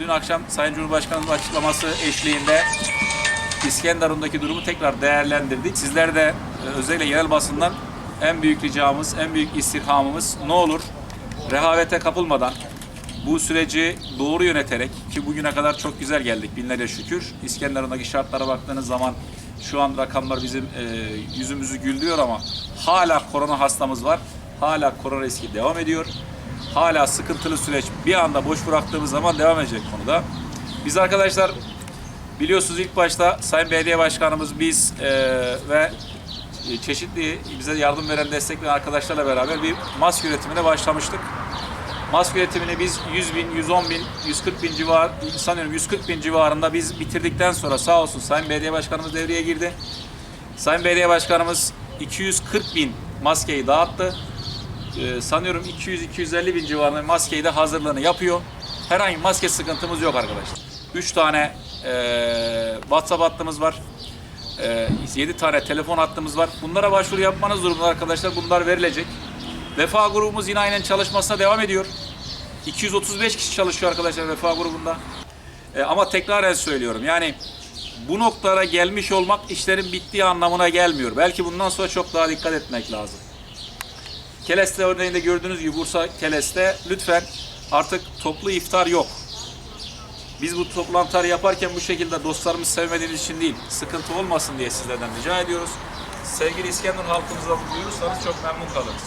Dün akşam Sayın Cumhurbaşkanımız açıklaması eşliğinde İskenderun'daki durumu tekrar değerlendirdik. Sizler de e, özellikle yerel basından en büyük ricamız, en büyük istirhamımız ne olur rehavete kapılmadan bu süreci doğru yöneterek ki bugüne kadar çok güzel geldik binlerce şükür. İskenderun'daki şartlara baktığınız zaman şu an rakamlar bizim e, yüzümüzü güldürüyor ama hala korona hastamız var. Hala korona riski devam ediyor. Hala sıkıntılı süreç bir anda boş bıraktığımız zaman devam edecek konuda. Biz arkadaşlar biliyorsunuz ilk başta Sayın Belediye Başkanımız biz e, ve çeşitli bize yardım veren, destek veren arkadaşlarla beraber bir maske üretimine başlamıştık. Maske üretimini biz 100 bin, 110 bin, 140 bin civar, sanıyorum 140 bin civarında biz bitirdikten sonra sağ olsun Sayın Belediye Başkanımız devreye girdi. Sayın Belediye Başkanımız 240 bin maskeyi dağıttı. Ee, sanıyorum 200-250 bin civarında maskeyi de hazırlığını yapıyor. Herhangi bir maske sıkıntımız yok arkadaşlar. 3 tane e, WhatsApp hattımız var. E, 7 tane telefon hattımız var. Bunlara başvuru yapmanız durumunda arkadaşlar. Bunlar verilecek. Vefa grubumuz yine aynen çalışmasına devam ediyor. 235 kişi çalışıyor arkadaşlar Vefa grubunda. E, ama tekraren söylüyorum yani bu noktalara gelmiş olmak işlerin bittiği anlamına gelmiyor. Belki bundan sonra çok daha dikkat etmek lazım. Keles'te örneğinde gördüğünüz gibi Bursa Keles'te lütfen artık toplu iftar yok. Biz bu toplantıları yaparken bu şekilde dostlarımız sevmediğimiz için değil, sıkıntı olmasın diye sizlerden rica ediyoruz. Sevgili İskenderun halkımızla duyurursanız çok memnun kalırız.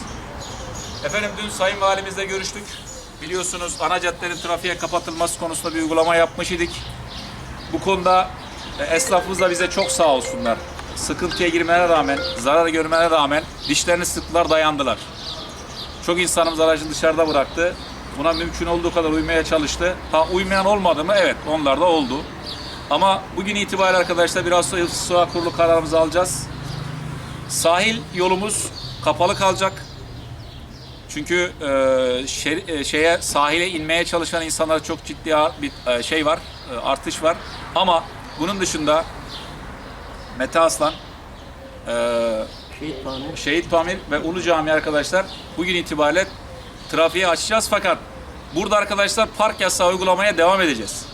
Efendim dün Sayın Valimizle görüştük. Biliyorsunuz ana caddenin trafiğe kapatılması konusunda bir uygulama yapmış idik. Bu konuda e, esnafımız da bize çok sağ olsunlar. Sıkıntıya girmelerine rağmen, zarar görmelerine rağmen dişlerini sıktılar, dayandılar. Çok insanımız aracını dışarıda bıraktı. Buna mümkün olduğu kadar uymaya çalıştı. Ha uymayan olmadı mı? Evet, onlar da oldu. Ama bugün itibariyle arkadaşlar biraz sonra kurulu kararımızı alacağız. Sahil yolumuz kapalı kalacak. Çünkü e, şer- e, şeye sahile inmeye çalışan insanlara çok ciddi bir e, şey var, e, artış var. Ama bunun dışında Mete Aslan, e, Şehit Pamir. Şehit Pamir ve Ulu Cami arkadaşlar bugün itibariyle trafiği açacağız fakat burada arkadaşlar park yasağı uygulamaya devam edeceğiz.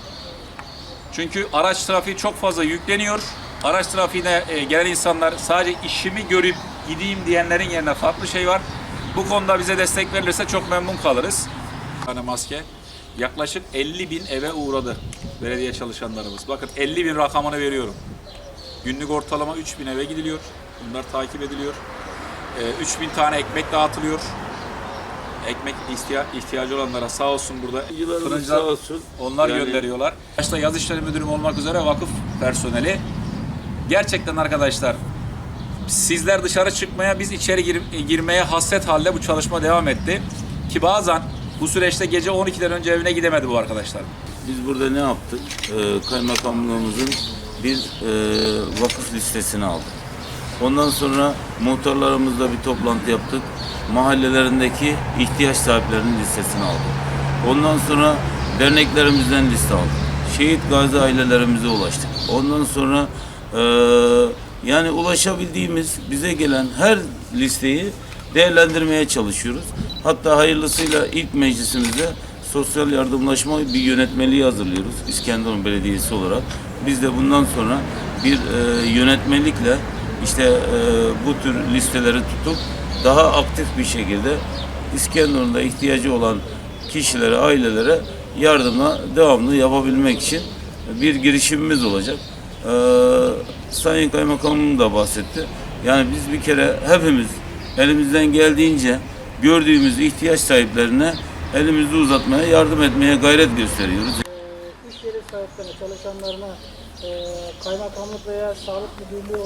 Çünkü araç trafiği çok fazla yükleniyor. Araç trafiğine e, gelen insanlar sadece işimi görüp gideyim diyenlerin yerine farklı şey var. Bu konuda bize destek verilirse çok memnun kalırız. Tane maske yaklaşık 50 bin eve uğradı belediye çalışanlarımız. Bakın 50 bin rakamını veriyorum. Günlük ortalama 3000 eve gidiliyor. Bunlar takip ediliyor. Ee, 3000 tane ekmek dağıtılıyor. Ekmek ihtiya- ihtiyacı olanlara sağ olsun burada Yıllarımız sağ olsun. onlar Yani- gönderiyorlar. Başta yaz işleri müdürüm olmak üzere vakıf personeli. Gerçekten arkadaşlar sizler dışarı çıkmaya biz içeri gir- girmeye hasret halde bu çalışma devam etti. Ki bazen bu süreçte gece 12'den önce evine gidemedi bu arkadaşlar. Biz burada ne yaptık? Ee, kaymakamlığımızın bir e, vakıf listesini aldık. Ondan sonra muhtarlarımızla bir toplantı yaptık. Mahallelerindeki ihtiyaç sahiplerinin listesini aldık. Ondan sonra derneklerimizden liste aldık. Şehit gazi ailelerimize ulaştık. Ondan sonra e, yani ulaşabildiğimiz bize gelen her listeyi değerlendirmeye çalışıyoruz. Hatta hayırlısıyla ilk meclisimizde sosyal yardımlaşma bir yönetmeliği hazırlıyoruz İskenderun Belediyesi olarak. Biz de bundan sonra bir e, yönetmelikle işte e, bu tür listeleri tutup daha aktif bir şekilde İskenderun'da ihtiyacı olan kişilere, ailelere yardımla devamlı yapabilmek için bir girişimimiz olacak. Ee, Sayın Kaymakamım da bahsetti. Yani biz bir kere hepimiz elimizden geldiğince gördüğümüz ihtiyaç sahiplerine elimizi uzatmaya, yardım etmeye gayret gösteriyoruz. Sahiplerine, çalışanlarına kaymakamlık veya sağlık müdürlüğü